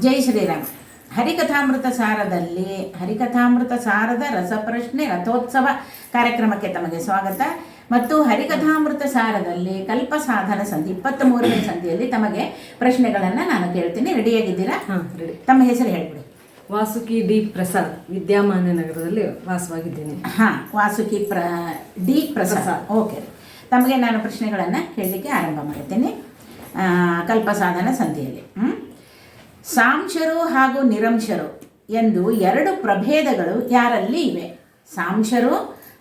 ಜೈ ಶ್ರೀರಾಮ್. ಹರಿಕಥಾಮೃತ ಸಾರದಲ್ಲಿ ಹರಿಕಥಾಮೃತ ಸಾರದ ರಸಪ್ರಶ್ನೆ ರಥೋತ್ಸವ ಕಾರ್ಯಕ್ರಮಕ್ಕೆ ತಮಗೆ ಸ್ವಾಗತ. ಮತ್ತು ಹರಿಕಥಾಮೃತ ಸಾರದಲ್ಲಿ ಕಲ್ಪ ಸಾಧನ ಸಂಧಿ ಇಪ್ಪತ್ತ್ ಮೂರನೇ ಸಂಧಿಯಲ್ಲಿ ತಮಗೆ ಪ್ರಶ್ನೆಗಳನ್ನು ನಾನು ಕೇಳ್ತೀನಿ. ರೆಡಿಯಾಗಿದ್ದೀರಾ ಹಾಂ ರೆಡಿ ತಮ್ಮ ಹೆಸರು ಹೇಳ್ಬಿಡಿ. ವಾಸುಕಿ ಡಿ ಪ್ರಸಾದ್ ವಿದ್ಯಾಮಾನ್ಯ ನಗರದಲ್ಲಿ ವಾಸವಾಗಿದ್ದೀನಿ. ಹಾಂ ವಾಸುಕಿ ಪ್ರ ಡಿ ಪ್ರಸಾದ್. ಓಕೆ ತಮಗೆ ನಾನು ಪ್ರಶ್ನೆಗಳನ್ನು ಕೇಳಲಿಕ್ಕೆ ಆರಂಭ ಮಾಡುತ್ತೇನೆ. ಕಲ್ಪ ಸಾಧನ ಸಂಧಿಯಲ್ಲಿ. ಹ್ಮ್? ಸಾಂಶರು ಹಾಗೂ ನಿರಂಶರು ಎಂದು ಎರಡು ಪ್ರಭೇದಗಳು ಯಾರಲ್ಲಿ ಇವೆ? ಸಾಂಶರು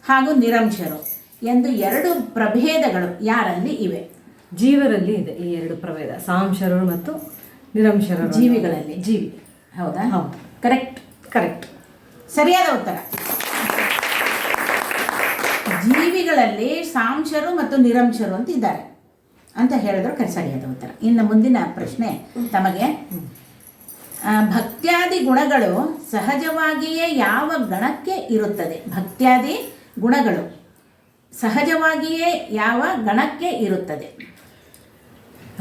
ಹಾಗೂ ನಿರಂಶರು ಎಂದು ಎರಡು ಪ್ರಭೇದಗಳು ಯಾರಲ್ಲಿ ಇವೆ? ಜೀವರಲ್ಲಿ ಇದೆ ಈ ಎರಡು ಪ್ರಭೇದ ಸಾಂಶರು ಮತ್ತು ನಿರಂಶರು. ಜೀವಿಗಳಲ್ಲಿ. ಜೀವಿ. ಹೌದಾ? ಹೌದು. ಕರೆಕ್ಟ್ ಕರೆಕ್ಟ್ ಸರಿಯಾದ ಉತ್ತರ. ಜೀವಿಗಳಲ್ಲಿ ಸಾಂಶರು ಮತ್ತು ನಿರಂಶರು ಅಂತ ಇದ್ದಾರೆ. ಅಂತ ಹೇಳಿದ್ರು ಸರಿಯಾದ ಉತ್ತರ. ಇನ್ನು ಮುಂದಿನ ಪ್ರಶ್ನೆ ತಮಗೆ. ಭಕ್ತ್ಯಾದಿ ಗುಣಗಳು ಸಹಜವಾಗಿಯೇ ಯಾವ ಗಣಕ್ಕೆ ಇರುತ್ತದೆ? ಭಕ್ತ್ಯಾದಿ ಗುಣಗಳು ಸಹಜವಾಗಿಯೇ ಯಾವ ಗಣಕ್ಕೆ ಇರುತ್ತದೆ?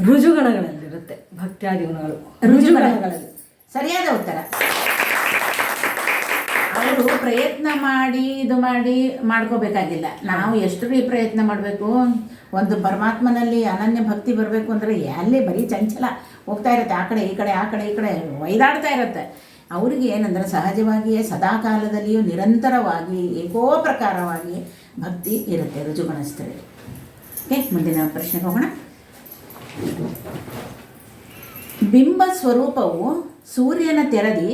ರುಜುಗಣಗಳಲ್ಲಿರುತ್ತೆ ಭಕ್ತ್ಯಾದಿ ಗುಣಗಳು. ರುಜುಗಣಗಳಲ್ಲಿ. ಸರಿಯಾದ ಉತ್ತರ. ಅವರು ಪ್ರಯತ್ನ ಮಾಡಿ, ಇದು ಮಾಡಿ ಮಾಡ್ಕೋಬೇಕಾಗಿಲ್ಲ. ನಾವು ಎಷ್ಟು ರೀ ಪ್ರಯತ್ನ ಮಾಡಬೇಕು? ಒಂದು ಪರಮಾತ್ಮನಲ್ಲಿ ಅನನ್ಯ ಭಕ್ತಿ ಬರಬೇಕು ಅಂದರೆ ಎಲ್ಲಿ ಬರೀ ಚಂಚಲ ಹೋಗ್ತಾ ಇರುತ್ತೆ. ಆ ಕಡೆ, ಈ ಕಡೆ, ಆ ಕಡೆ, ಈ ಕಡೆ ಒಯ್ದಾಡ್ತಾ ಇರುತ್ತೆ. ಅವ್ರಿಗೆ ಏನಂದ್ರೆ ಸಹಜವಾಗಿಯೇ ಸದಾಕಾಲದಲ್ಲಿಯೂ ನಿರಂತರವಾಗಿ ಏಕೋ ಪ್ರಕಾರವಾಗಿ ಭಕ್ತಿ ಇರುತ್ತೆ. ರುಜುಗಣಸ್ಥರಲ್ಲಿ ಓಕೆ, ಮುಂದಿನ ಪ್ರಶ್ನೆಗೆ ಹೋಗೋಣ. ಬಿಂಬ ಸ್ವರೂಪವು ಸೂರ್ಯನ ತೆರದಿ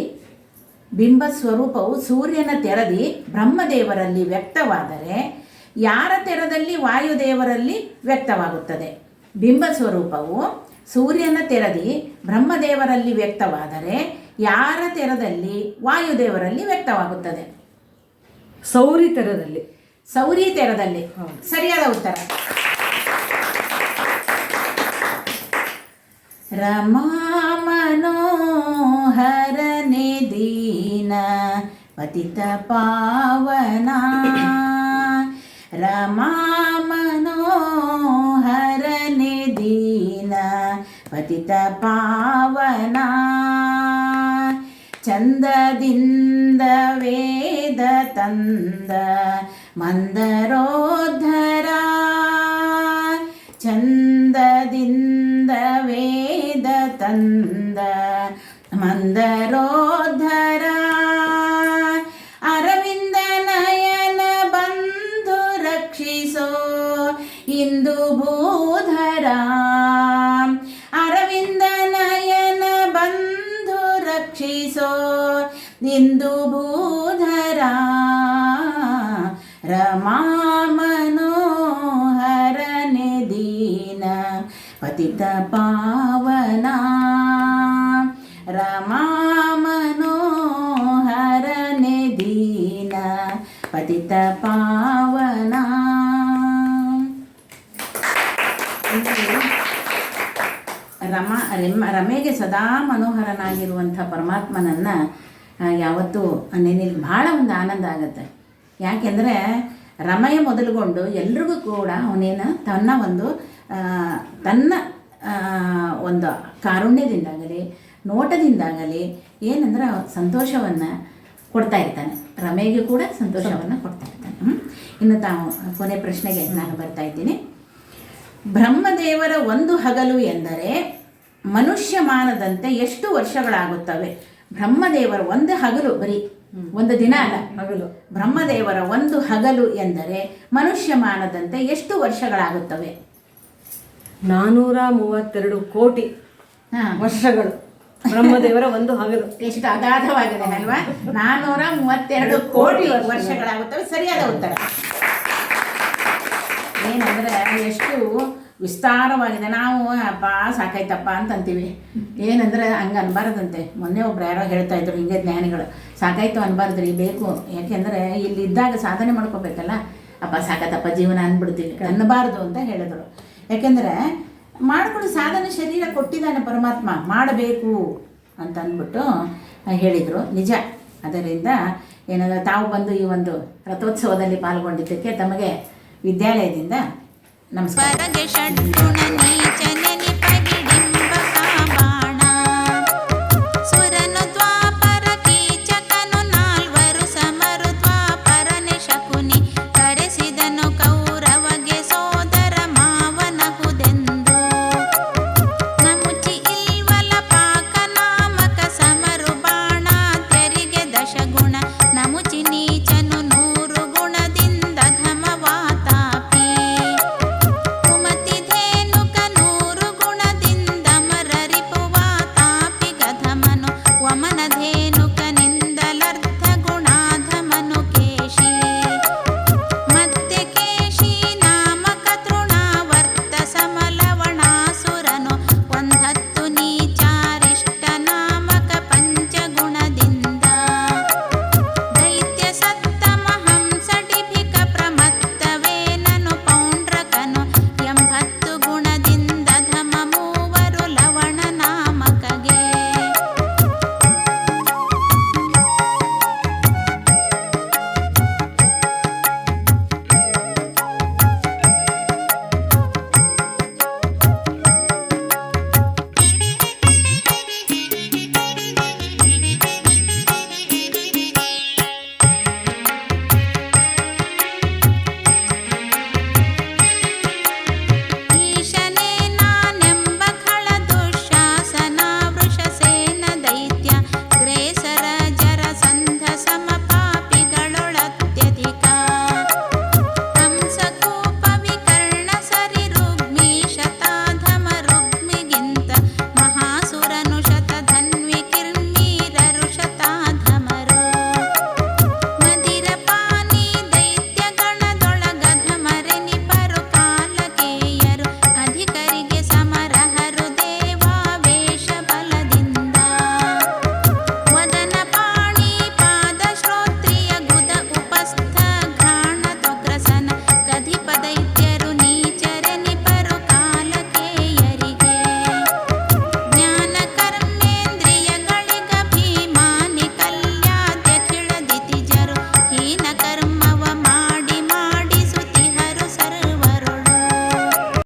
ಬಿಂಬ ಸ್ವರೂಪವು ಸೂರ್ಯನ ತೆರದಿ ಬ್ರಹ್ಮದೇವರಲ್ಲಿ ವ್ಯಕ್ತವಾದರೆ ಯಾರ ತೆರದಲ್ಲಿ ವಾಯುದೇವರಲ್ಲಿ ವ್ಯಕ್ತವಾಗುತ್ತದೆ? ಬಿಂಬ ಸ್ವರೂಪವು ಸೂರ್ಯನ ತೆರದಿ ಬ್ರಹ್ಮದೇವರಲ್ಲಿ ವ್ಯಕ್ತವಾದರೆ ಯಾರ ತೆರದಲ್ಲಿ ವಾಯುದೇವರಲ್ಲಿ ವ್ಯಕ್ತವಾಗುತ್ತದೆ? ಸೌರಿ ತೆರದಲ್ಲಿ. ಸೌರಿ ತೆರದಲ್ಲಿ. ಸರಿಯಾದ ಉತ್ತರ. ರಮಾ ಮನೋಹರನೆ ದೀನ ಪತಿತ ಪಾವನ ರಮಾ ಮನೋಹರನೆ ದೀನ ಪತಿತ ಪಾವನ ಚಂದದಿಂದ ವೇದ ತಂದ ಮಂದರೋದ್ಧರ ಚಂದದಿಂದ ವೇದ ತಂದ मन्दरो अरविन्दनयन बन्धु रक्षिसो इन्दुबूधरा अरविन्दनयन बन्धु रक्षिसो इन्दुभूधरा रमा मनो पतितपावना ಪತಿತ ಪಾವನ. ರಮ ರಮೆಗೆ ಸದಾ ಮನೋಹರನಾಗಿರುವಂಥ ಪರಮಾತ್ಮನನ್ನು ಯಾವತ್ತೂ ನೆನಿಲ್ ಭಾಳ ಒಂದು ಆನಂದ ಆಗುತ್ತೆ. ಯಾಕೆಂದರೆ ರಮೆಯ ಮೊದಲುಗೊಂಡು ಎಲ್ರಿಗೂ ಕೂಡ ಅವನೇನು ತನ್ನ ಒಂದು ತನ್ನ ಒಂದು ಕಾರುಣ್ಯದಿಂದಾಗಲಿ, ನೋಟದಿಂದಾಗಲಿ ಏನಂದ್ರೆ ಸಂತೋಷವನ್ನು ಕೊಡ್ತಾ ಇರ್ತಾನೆ. ರಮೆಗೆ ಕೂಡ ಸಂತೋಷವನ್ನು ಕೊಡ್ತಾ ಇರ್ತಾನೆ. ಹ್ಮ್? ಇನ್ನು ತಾವು ಕೊನೆ ಪ್ರಶ್ನೆಗೆ ನಾನು ಬರ್ತಾ ಇದ್ದೀನಿ. ಬ್ರಹ್ಮದೇವರ ಒಂದು ಹಗಲು ಎಂದರೆ ಮನುಷ್ಯ ಮಾನದಂತೆ ಎಷ್ಟು ವರ್ಷಗಳಾಗುತ್ತವೆ? ಬ್ರಹ್ಮದೇವರ ಒಂದು ಹಗಲು ಬರೀ ಒಂದು ದಿನ ಅಲ್ಲ. ಹಗಲು. ಬ್ರಹ್ಮದೇವರ ಒಂದು ಹಗಲು ಎಂದರೆ ಮನುಷ್ಯ ಮಾನದಂತೆ ಎಷ್ಟು ವರ್ಷಗಳಾಗುತ್ತವೆ? ನಾನೂರ ಮೂವತ್ತೆರಡು ಕೋಟಿ ವರ್ಷಗಳು. ಬ್ರಹ್ಮದೇವರ ಒಂದು ಹಗಲು ಎಷ್ಟು ಅಗಾಧವಾಗಿದೆ ಅಲ್ವಾ? ನಾನೂರ ಮೂವತ್ತೆರಡು ಕೋಟಿ ವರ್ಷಗಳಾಗುತ್ತವೆ. ಸರಿಯಾದ ಉತ್ತರ. ಏನಂದ್ರೆ ಎಷ್ಟು ವಿಸ್ತಾರವಾಗಿದೆ. ನಾವು ಅಪ್ಪ ಸಾಕಾಯ್ತಪ್ಪ ಅಂತ ಅಂತೀವಿ ಏನಂದ್ರೆ ಹಂಗೆ ಅನ್ಬಾರ್ದಂತೆ. ಮೊನ್ನೆ ಒಬ್ರು ಯಾರೋ ಹೇಳ್ತಾ ಇದ್ರು ಹಿಂಗೆ ಜ್ಞಾನಿಗಳು. ಸಾಕಾಯ್ತು ಅನ್ಬಾರ್ದ್ರಿ ಬೇಕು. ಯಾಕೆಂದ್ರೆ ಇಲ್ಲಿ ಇದ್ದಾಗ ಸಾಧನೆ ಮಾಡ್ಕೋಬೇಕಲ್ಲ. ಅಪ್ಪ ಸಾಕತ್ತಪ್ಪ ಜೀವನ ಅನ್ಬಿಡ್ತೀವಿ. ಅನ್ನಬಾರ್ದು ಅಂತ ಹೇಳಿದ್ರು. ಯಾಕೆಂದ್ರೆ ಮಾಡ್ಕೊಂಡು ಸಾಧನೆ ಶರೀರ ಕೊಟ್ಟಿದ್ದಾನೆ ಪರಮಾತ್ಮ, ಮಾಡಬೇಕು ಅಂತ ಅಂದ್ಬಿಟ್ಟು ಹೇಳಿದರು. ನಿಜ. ಅದರಿಂದ ಏನಾದರೂ ತಾವು ಬಂದು ಈ ಒಂದು ರಥೋತ್ಸವದಲ್ಲಿ ಪಾಲ್ಗೊಂಡಿದ್ದಕ್ಕೆ ತಮಗೆ ವಿದ್ಯಾಲಯದಿಂದ ನಮಸ್ಕಾರ.